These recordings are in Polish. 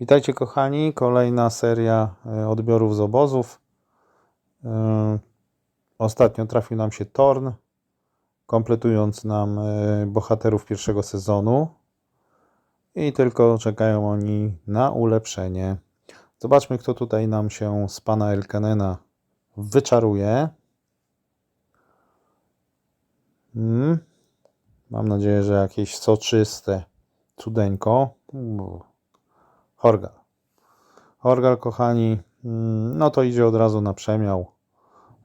Witajcie kochani, kolejna seria e, odbiorów z obozów. E, Ostatnio trafił nam się Torn, kompletując nam e, bohaterów pierwszego sezonu. I tylko czekają oni na ulepszenie. Zobaczmy, kto tutaj nam się z pana Elkanena wyczaruje. Mm. Mam nadzieję, że jakieś soczyste cudeńko. Horgal. Horgal, kochani, mm, no to idzie od razu na przemiał.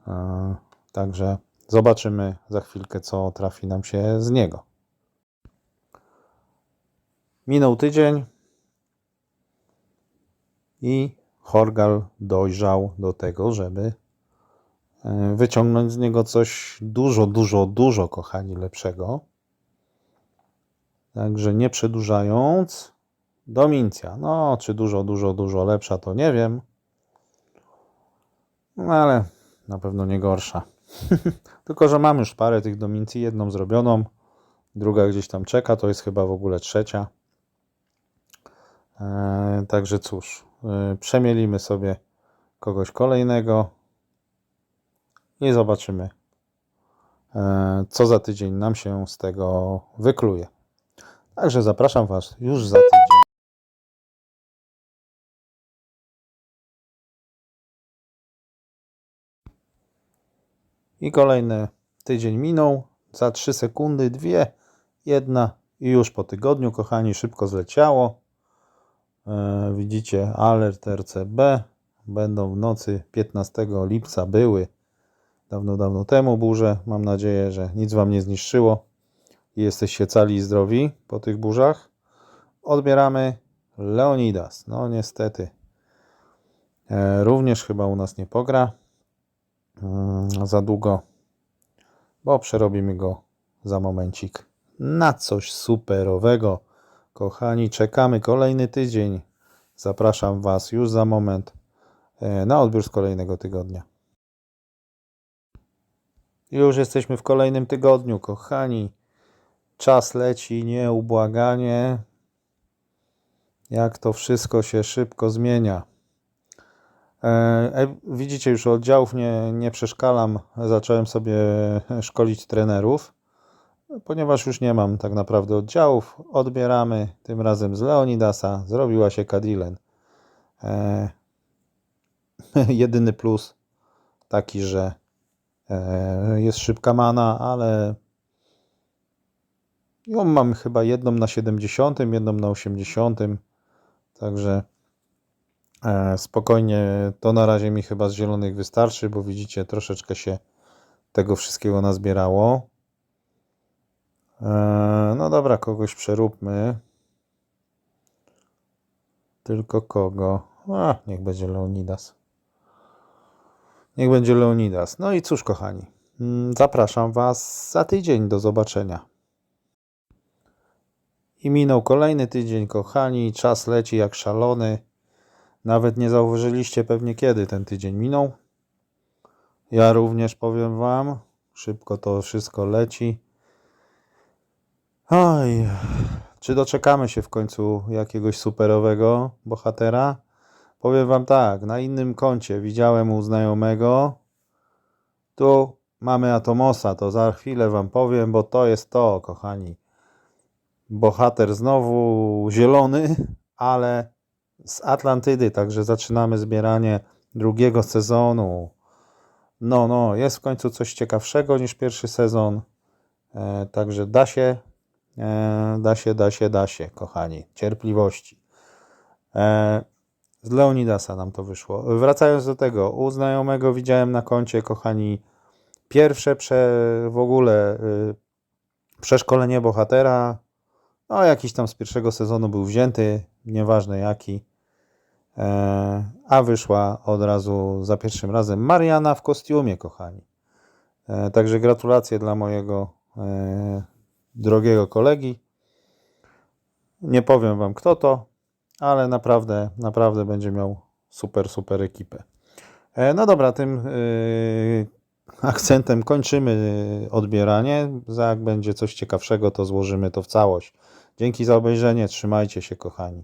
E, Także zobaczymy za chwilkę, co trafi nam się z niego. Minął tydzień i Horgal dojrzał do tego, żeby e, wyciągnąć z niego coś dużo, dużo, dużo, kochani, lepszego. Także nie przedłużając, Domincja. No, czy dużo, dużo, dużo lepsza, to nie wiem. No, ale na pewno nie gorsza. Tylko, że mam już parę tych domincji, jedną zrobioną, druga gdzieś tam czeka, to jest chyba w ogóle trzecia. Eee, także cóż, yy, przemielimy sobie kogoś kolejnego i zobaczymy, e, co za tydzień nam się z tego wykluje. Także zapraszam Was już za tydzień. I kolejny tydzień minął. Za 3 sekundy, dwie, jedna i już po tygodniu, kochani, szybko zleciało. E, widzicie, alert RCB. Będą w nocy 15 lipca były dawno, dawno temu burze. Mam nadzieję, że nic Wam nie zniszczyło i jesteście cali i zdrowi po tych burzach. Odbieramy Leonidas. No niestety. E, również chyba u nas nie pogra za długo, bo przerobimy go za momencik na coś superowego. Kochani, czekamy kolejny tydzień. Zapraszam Was już za moment e, na odbiór z kolejnego tygodnia. Już jesteśmy w kolejnym tygodniu, kochani. Czas leci nieubłaganie. Jak to wszystko się szybko zmienia. E, e, widzicie, już oddziałów nie, nie przeszkalam. Zacząłem sobie szkolić trenerów, ponieważ już nie mam tak naprawdę oddziałów. Odbieramy tym razem z Leonidasa. Zrobiła się Kadilen. E, jedyny plus taki, że e, jest szybka mana, ale ją mam chyba jedną na 70, jedną na 80. Także spokojnie to na razie mi chyba z zielonych wystarczy, bo widzicie, troszeczkę się tego wszystkiego nazbierało. E, no dobra, kogoś przeróbmy. Tylko kogo? A, niech będzie Leonidas. Niech będzie Leonidas. No i cóż, kochani, mm, zapraszam Was za tydzień. Do zobaczenia. I minął kolejny tydzień, kochani. Czas leci jak szalony. Nawet nie zauważyliście pewnie kiedy ten tydzień minął. Ja również powiem Wam. Szybko to wszystko leci. Oj, czy doczekamy się w końcu jakiegoś superowego bohatera? Powiem Wam tak, na innym koncie widziałem u znajomego. Tu mamy Atomosa, to za chwilę Wam powiem, bo to jest to, kochani bohater znowu zielony, ale z Atlantydy, także zaczynamy zbieranie drugiego sezonu. No, no, jest w końcu coś ciekawszego niż pierwszy sezon. E, także da się, e, da się, da się, da się, kochani. Cierpliwości. E, z Leonidasa nam to wyszło. Wracając do tego, u znajomego widziałem na koncie, kochani, pierwsze prze, w ogóle y, przeszkolenie bohatera no, jakiś tam z pierwszego sezonu był wzięty, nieważne jaki. E, a wyszła od razu za pierwszym razem Mariana w kostiumie, kochani. E, także gratulacje dla mojego e, drogiego kolegi. Nie powiem wam kto to, ale naprawdę, naprawdę będzie miał super, super ekipę. No dobra, tym akcentem kończymy odbieranie. Jak będzie coś ciekawszego, to złożymy to w całość. Dzięki za obejrzenie. Trzymajcie się, kochani.